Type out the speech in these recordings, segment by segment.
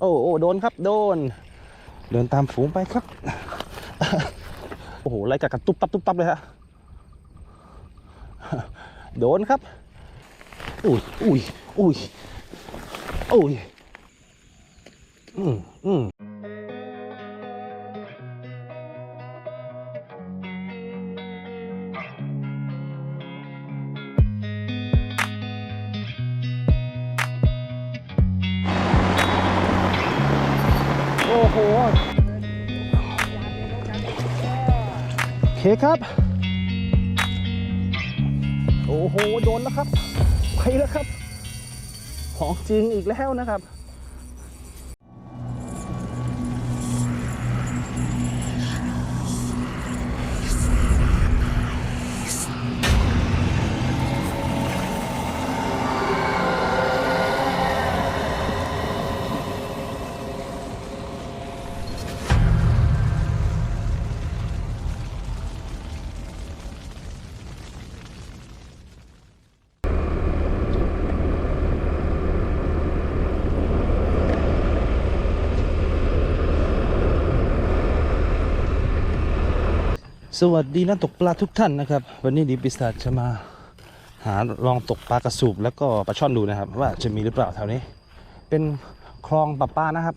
โอ้โอ้โดนครับโดน เดินตามฝูงไปครับ โอ้โหไล่กัดกันตุ๊บตับตุ๊บตับเลยฮะโดนครับ อุ้ยอุ้ยอุ้ยอุ้ยอืมอืม โอ้โหโอเคครับ โอ้โห โดนแล้วครับ ไปแล้วครับ ของจริงอีกแล้วนะครับ สวัสดีนักตกปลาทุกท่านนะครับ วันนี้ดีปิศาจจะมาหาลองตกปลากระสูบแล้วก็ปลาช่อนดูนะครับ ว่าจะมีหรือเปล่าแถวนี้ เป็นคลองปลาปลานะครับ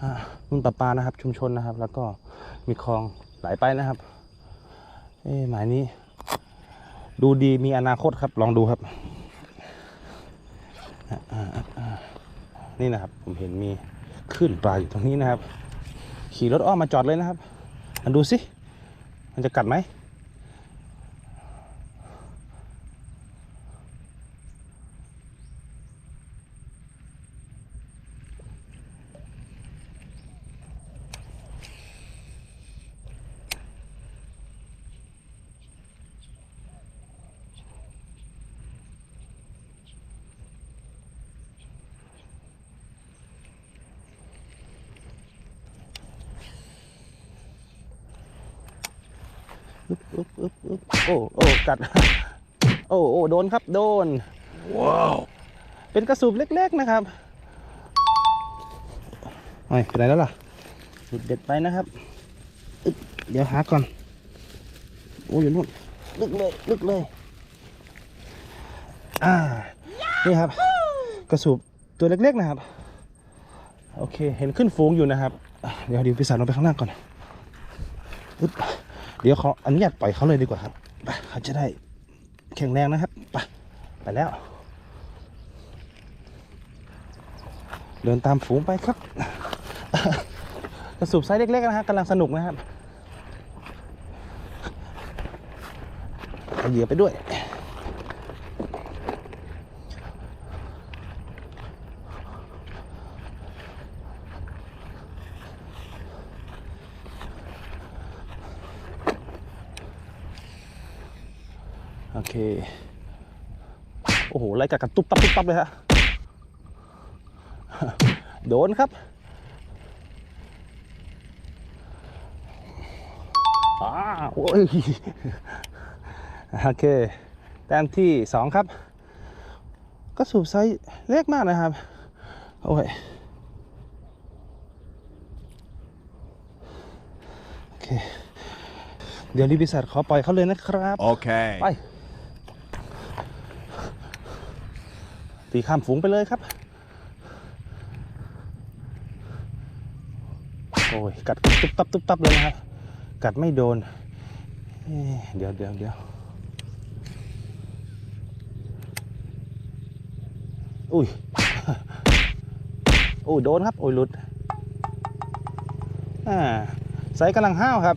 อ่ารุ่นปลาปลานะครับ ชุมชนนะครับ แล้วก็มีคลองไหลไปนะครับ เอ๊ะหมายนี้ ดูดีมีอนาคตครับ ลองดูครับนี่นะครับผมเห็นมีคลื่นปลาอยู่ตรงนี้นะครับ ขี่รถอ้อมมาจอดเลยนะครับมาดูสิ มันจะกัดไหม อึ๊บอึ๊บอึ๊บอึ๊บโอ้โอ้กัด โอ้โอ้โดนครับ โดน ว้าว เป็นกระสูบเล็ก ๆนะครับไอ้ยไปไหนแล้วล่ะหลุดเด็ดไปนะครับอึ๊บเดี๋ยวหาก่อน โอ้ยอยู่นู่นลึกเลยลึกเลย อ่า นี่ครับ กระสูบตัวเล็ก ๆ นะครับ โอเค เห็นขึ้นฝูงอยู่นะครับอะเดี๋ยวเดี๋ยวพี่สาวลงไปข้างล่างก่อนอึ๊บ เดี๋ยวเขออนุญาตปล่อยเขาเลยดีกว่าครับไปเขาจะได้แข็งแรงนะครับ ไปไปแล้ว เดินตามฝูงไปครับกระสุบไซส์เล็กๆนะฮะกำลังสนุกนะครับเอาเหยื่อไปด้วย เค โอ้โห ไล่กัดกันตุ๊บตับตุ๊บตับเลยฮะ โดนครับอ่าโอ้ย โอเค แต้มที่สองครับ ก็สูบไซส์เล็กมากนะครับ โอ้ย โอเคเดี๋ยวรีบิสัตขอปล่อยเขาเลยนะครับ Okay. ไป ตีข้ามฝูงไปเลยครับ โอ้ย กัดตุ๊บตับตุ๊บตับเลยนะครับ กัดไม่โดนเอ๊ะเดี๋ยวเดี๋ยวเดี๋ยวอุ้ยโอ้ยโดนครับ โอ้ยหลุด อ่าใส่กำลังห้าวครับ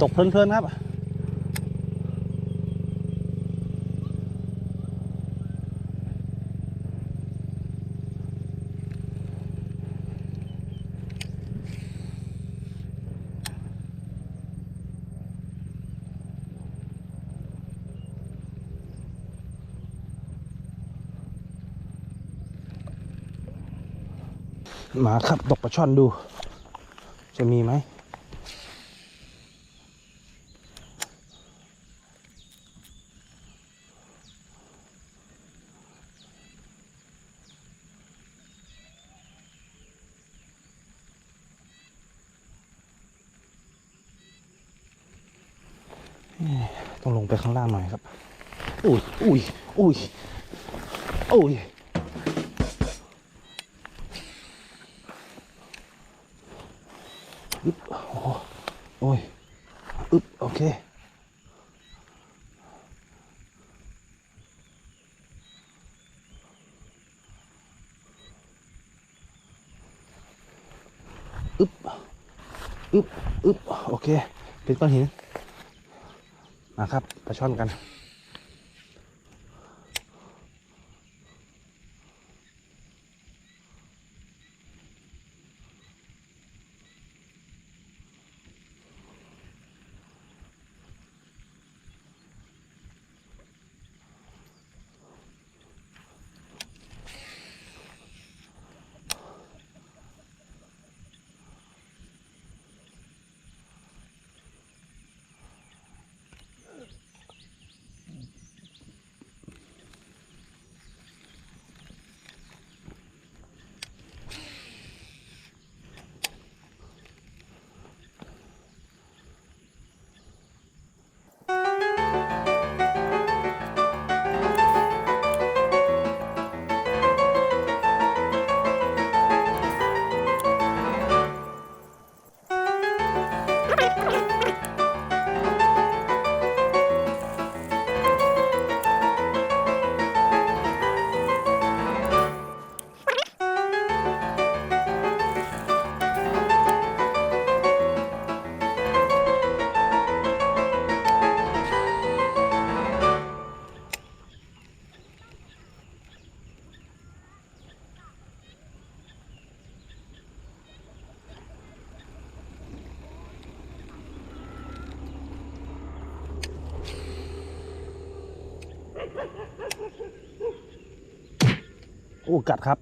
ตกเพลินๆครับ หมาขับตกปลาช่อนดู จะมีไหมต้องลงไปข้างล่างหน่อยครับ อุ้ย อุ้ย อุ้ย อุ้ย เค อึ๊บอึ๊บอึ๊บโอเค เป็นก้อนหิน มาครับ ประช่อนกัน โอ้กัดครับ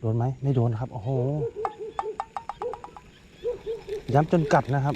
โดนไหมไม่โดนครับ โอ้โหย้ำจนกัดนะครับ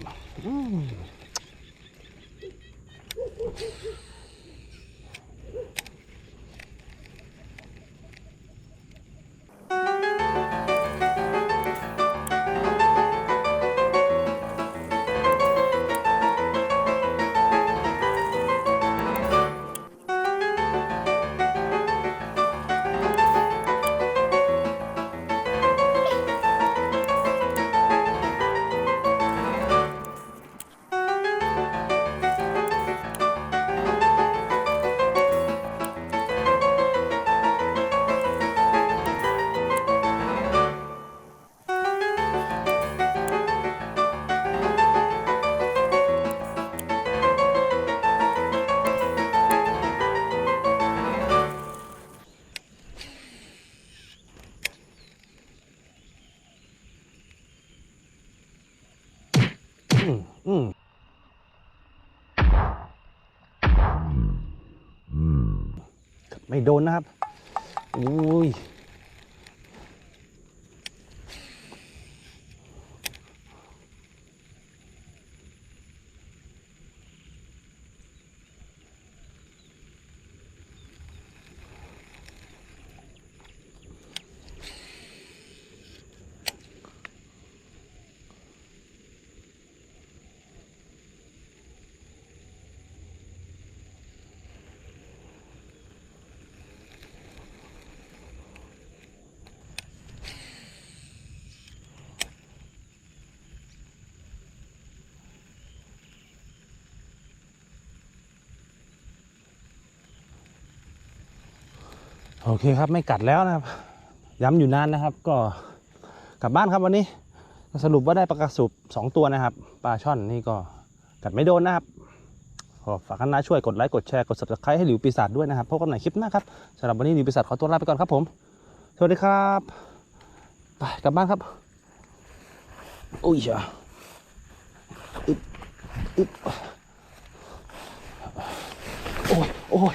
ไม่โดนนะครับอุ้ย โอเคครับไม่กัดแล้วนะครับ ย้ำอยู่นานนะครับ ก็กลับบ้านครับวันนี้สรุปว่าได้ปลากระสุบสองตัวนะครับปลาช่อนนี่ก็กัดไม่โดนนะครับขอฝากกันนะช่วยกดไลค์กดแชร์กด subscribe ให้หลิวปีศาจด้วยนะครับพบกันใหม่คลิปหน้าครับสำหรับวันนี้หลิวปีศาจขอตัวลาไปก่อนครับผม สวัสดีครับไปกลับบ้านครับอุ้ยจ้ะอึ๊บอึ๊บโอ้ยโอ้ย